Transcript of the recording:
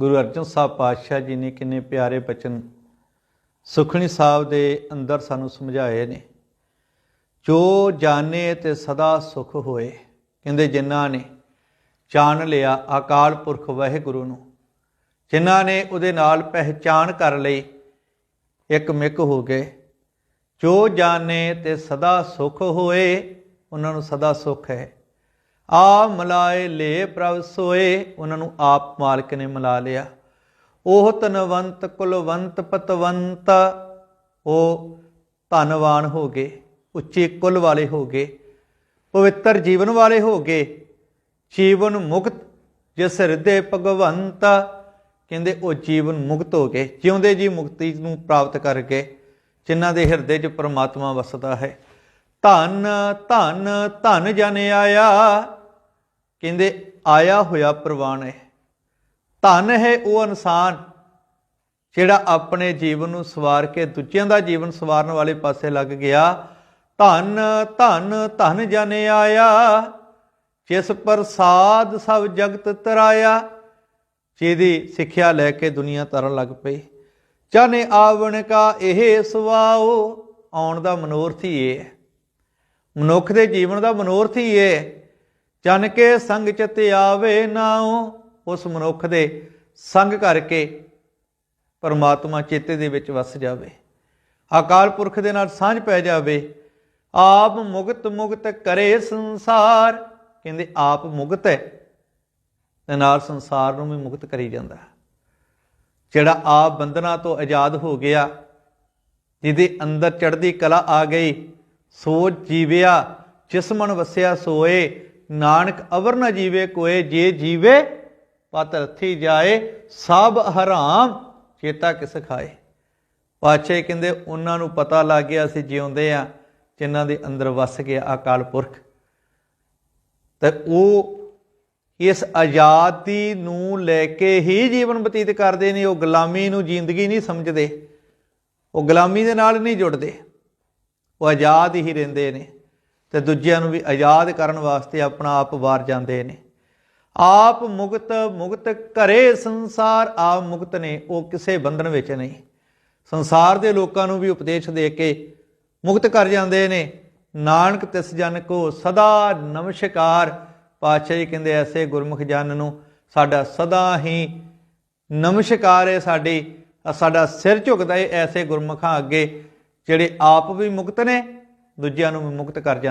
ਗੁਰੂ ਅਰਜਨ ਸਾਹਿਬ ਪਾਤਸ਼ਾਹ ਜੀ ਨੇ ਕਿੰਨੇ ਪਿਆਰੇ ਬਚਨ ਸੁਖਣੀ ਸਾਹਿਬ ਦੇ ਅੰਦਰ ਸਾਨੂੰ ਸਮਝਾਏ ਨੇ। ਜੋ ਜਾਣੇ ਤੇ ਸਦਾ ਸੁਖ ਹੋਏ, ਕਹਿੰਦੇ ਜਿਨ੍ਹਾਂ ਨੇ ਜਾਣ ਲਿਆ ਅਕਾਲ ਪੁਰਖ ਵਾਹਿਗੁਰੂ ਨੂੰ, ਜਿਨ੍ਹਾਂ ਨੇ ਉਹਦੇ ਨਾਲ ਪਹਿਚਾਨ ਕਰ ਲਈ, ਇੱਕ ਮਿਕ ਹੋ ਗਏ। ਜੋ ਜਾਣੇ ਤੇ ਸਦਾ ਸੁਖ ਹੋਏ, ਉਹਨਾਂ ਨੂੰ ਸਦਾ ਸੁਖ ਹੈ। ਆ ਮਲਾਏ ਲੇ ਪ੍ਰਭ ਸੋਏ, ਉਹਨਾਂ ਨੂੰ ਆਪ ਮਾਲਕ ਨੇ ਮਿਲਾ ਲਿਆ। ਉਹ ਧਨਵੰਤ ਕੁਲਵੰਤ ਪਤਵੰਤ, ਉਹ ਧਨਵਾਨ ਹੋ ਗਏ, ਉੱਚੇ ਕੁਲ ਵਾਲੇ ਹੋ ਗਏ, ਪਵਿੱਤਰ ਜੀਵਨ ਵਾਲੇ ਹੋ ਗਏ। ਜੀਵਨ ਮੁਕਤ, ਜਿਸ ਹਿਰਦੇ ਭਗਵੰਤ, ਕਹਿੰਦੇ ਉਹ ਜੀਵਨ ਮੁਕਤ ਹੋ ਗਏ, ਜਿਉਂਦੇ ਜੀ ਮੁਕਤੀ ਨੂੰ ਪ੍ਰਾਪਤ ਕਰ ਗਏ ਜਿਨ੍ਹਾਂ ਦੇ ਹਿਰਦੇ 'ਚ ਪਰਮਾਤਮਾ ਵਸਦਾ ਹੈ। ਧਨ ਧਨ ਧਨ ਜਨ ਆਇਆ ਕਹਿੰਦੇ, ਆਇਆ ਹੋਇਆ ਪ੍ਰਵਾਨ ਹੈ ਧਨ ਹੈ ਉਹ ਇਨਸਾਨ ਜਿਹੜਾ ਆਪਣੇ ਜੀਵਨ ਨੂੰ ਸਵਾਰ ਕੇ ਦੂਜਿਆਂ ਦਾ ਜੀਵਨ ਸਵਾਰਨ ਵਾਲੇ ਪਾਸੇ ਲੱਗ ਗਿਆ। ਧਨ ਧਨ ਧਨ ਜਨ ਆਇਆ, ਜਿਸ ਪ੍ਰਸਾਦ ਸਭ ਜਗਤ ਤਰਾਇਆ, ਜਿਹਦੀ ਸਿੱਖਿਆ ਲੈ ਕੇ ਦੁਨੀਆ ਤਰਨ ਲੱਗ ਪਈ। ਚਾਨੇ ਆਵਣ ਕਾ ਇਹ ਸੁਆਓ ਆਉਣ ਦਾ ਮਨੋਰਥ ਹੀ ਇਹ ਹੈ। ਮਨੁੱਖ ਦੇ ਜੀਵਨ ਦਾ ਮਨੋਰਥ ਹੀ ਇਹ ਹੈ ਕੇ ਸੰਗ ਚਿਤ ਆਵੇ ਨਾਉ, ਉਸ ਮਨੁੱਖ ਦੇ ਸੰਗ ਕਰਕੇ ਪਰਮਾਤਮਾ ਚੇਤੇ ਦੇ ਵਿੱਚ ਵਸ ਜਾਵੇ। ਅਕਾਲ ਪੁਰਖ ਦੇ ਨਾਲ ਸਾਂਝ ਪੈ ਜਾਵੇ। ਆਪ ਮੁਕਤ ਮੁਕਤ ਕਰੇ ਸੰਸਾਰ। ਕਹਿੰਦੇ ਆਪ ਮੁਕਤ ਹੈ। ਤੇ ਨਾਲ ਸੰਸਾਰ ਨੂੰ ਵੀ ਮੁਕਤ ਕਰੀ ਜਾਂਦਾ ਜਿਹੜਾ ਆਪ ਬੰਧਨਾਂ ਤੋਂ ਆਜ਼ਾਦ ਹੋ ਗਿਆ, ਜਿਹਦੇ ਅੰਦਰ ਚੜ੍ਹਦੀ ਕਲਾ ਆ ਗਈ ਸੋ ਜੀਵਿਆ ਜਿਸ ਮਨ ਵਸਿਆ ਸੋਏ ਨਾਨਕ ਅਵਰ ਨ ਜੀਵੇ ਕੋਏ, ਜੇ ਜੀਵੇ ਪਤ ਰਥੀ ਜਾਏ, ਸਭ ਹਰਾਮ ਚੇਤਾ ਕਿਸ ਖਾਏ। ਪਾਛੇ ਕਹਿੰਦੇ, ਉਹਨਾਂ ਨੂੰ ਪਤਾ ਲੱਗ ਗਿਆ, ਅਸੀਂ ਜਿਉਂਦੇ ਆ, ਜਿਨ੍ਹਾਂ ਦੇ ਅੰਦਰ ਵਸ ਗਿਆ ਅਕਾਲ ਪੁਰਖ। ਤੇ ਉਹ ਇਸ ਆਜ਼ਾਦੀ ਨੂੰ ਲੈ ਕੇ ਹੀ ਜੀਵਨ ਬਤੀਤ ਕਰਦੇ ਨੇ, ਉਹ ਗੁਲਾਮੀ ਨੂੰ ਜ਼ਿੰਦਗੀ ਨਹੀਂ ਸਮਝਦੇ, ਉਹ ਗੁਲਾਮੀ ਦੇ ਨਾਲ ਨਹੀਂ ਜੁੜਦੇ, ਉਹ ਆਜ਼ਾਦ ਹੀ ਰਹਿੰਦੇ ਨੇ। ਤੇ ਦੂਜਿਆਂ ਨੂੰ ਵੀ ਆਜ਼ਾਦ ਕਰਨ ਵਾਸਤੇ ਆਪਣਾ ਆਪ ਵਾਰ ਜਾਂਦੇ ਨੇ। ਆਪ ਮੁਕਤ ਮੁਕਤ ਘਰੇ ਸੰਸਾਰ, ਆਪ ਮੁਕਤ ਨੇ, ਉਹ ਕਿਸੇ ਬੰਧਨ ਵਿੱਚ ਨਹੀਂ। ਸੰਸਾਰ ਦੇ ਲੋਕਾਂ ਨੂੰ ਵੀ ਉਪਦੇਸ਼ ਦੇ ਕੇ ਮੁਕਤ ਕਰ ਜਾਂਦੇ ਨੇ। ਨਾਨਕ ਤਿਸ ਜਨ ਕੋ ਸਦਾ ਨਮਸਕਾਰ। ਪਾਤਸ਼ਾਹ ਜੀ ਕਹਿੰਦੇ ਐਸੇ ਗੁਰਮੁਖ ਜਨ ਨੂੰ ਸਾਡਾ ਸਦਾ ਹੀ ਨਮਸਕਾਰ ਹੈ ਸਾਡੀ। ਸਾਡਾ ਸਿਰ ਝੁਕਦਾ ਹੈ ਐਸੇ ਗੁਰਮੁਖਾਂ ਅੱਗੇ, ਜਿਹੜੇ ਆਪ ਵੀ ਮੁਕਤ ਨੇ, ਦੂਜਿਆਂ ਨੂੰ ਵੀ ਮੁਕਤ ਕਰ ਜਾਂਦੇ